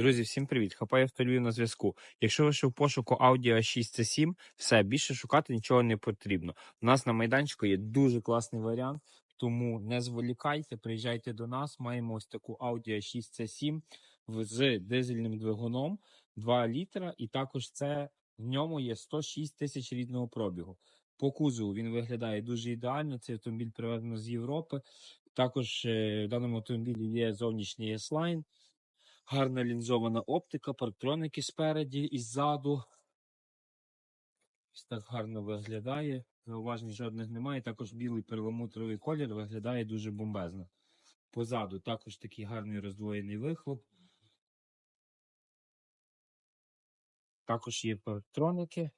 Друзі, всім привіт! Авто Львів на зв'язку. Якщо ви ще в пошуку Audi a 6 c 7 все більше шукати нічого не потрібно. У нас на майданчику є дуже класний варіант, тому не зволікайте, приїжджайте до нас. Маємо ось таку Audi a 6 c 7 з дизельним двигуном 2 літра, і також це в ньому є 106 тисяч рідного пробігу. По кузову він виглядає дуже ідеально. Цей автомобіль привезено з Європи. Також е, в даному автомобілі є зовнішній S-Line. Гарна лінзована оптика, парктроники спереді і ззаду. Ось так гарно виглядає. Зауважень жодних немає. Також білий перламутровий колір виглядає дуже бомбезно. Позаду також такий гарний роздвоєний вихлоп. Також є парктроники,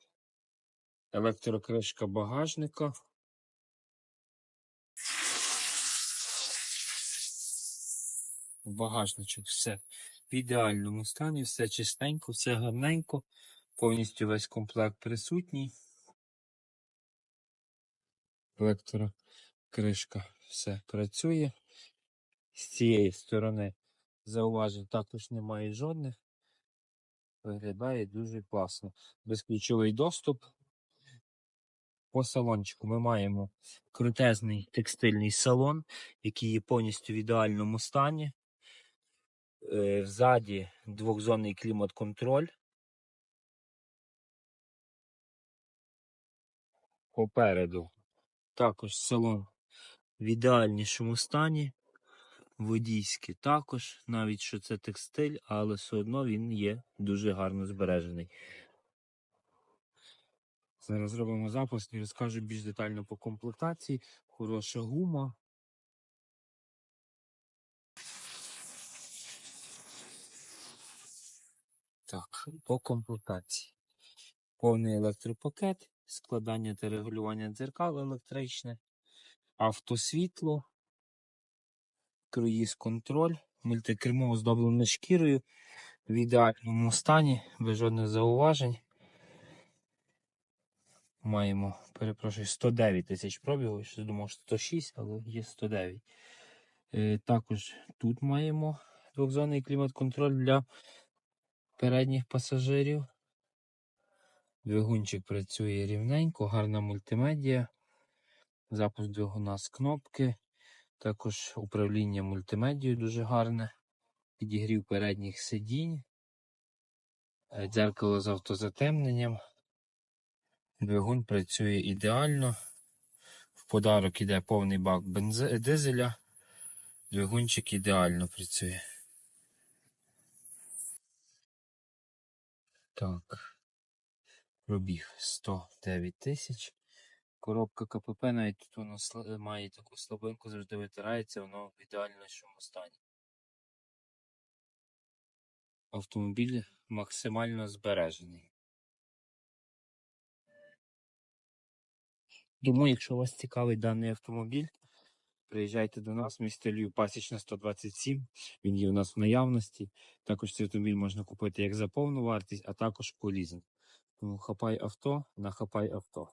електрокришка багажника. Багажничок все в ідеальному стані, все чистенько, все гарненько, повністю весь комплект присутній. Електрокришка все працює. З цієї сторони зауважень також немає жодних. Виглядає дуже класно. Безключовий доступ. По салончику ми маємо крутезний текстильний салон, який є повністю в ідеальному стані. Е, Ззаді двохзонний клімат-контроль. Попереду також салон в ідеальнішому стані. Водійський також, навіть що це текстиль, але все одно він є дуже гарно збережений. Зараз зробимо запуск і розкажу більш детально по комплектації. Хороша гума. Так, по комплектації. Повний електропакет, складання та регулювання дзеркал електричне, автосвітло, круїз контроль, мультикермо оздоблене шкірою в ідеальному стані, без жодних зауважень. Маємо, перепрошую, 109 тисяч пробігу. Я ще думав, що 106, але є 109. Е, також тут маємо двохзонний клімат-контроль для передніх пасажирів. Двигунчик працює рівненько, гарна мультимедіа. Запуск двигуна з кнопки. Також управління мультимедією дуже гарне. Підігрів передніх сидінь. Е, Дзеркало з автозатемненням. Двигун працює ідеально. В подарок іде повний бак бензи... дизеля. Двигунчик ідеально працює. Так. Пробіг 109 тисяч. Коробка КПП навіть тут воно сла- має таку слабинку, завжди витирається, воно в ідеальному стані. Автомобіль максимально збережений. Тому, якщо вас цікавить даний автомобіль, приїжджайте до нас, місто Львів, Пасічна 127. Він є у нас в наявності. Також цей автомобіль можна купити як за повну вартість, а також по лізинг. Тому хапай авто на хапай авто.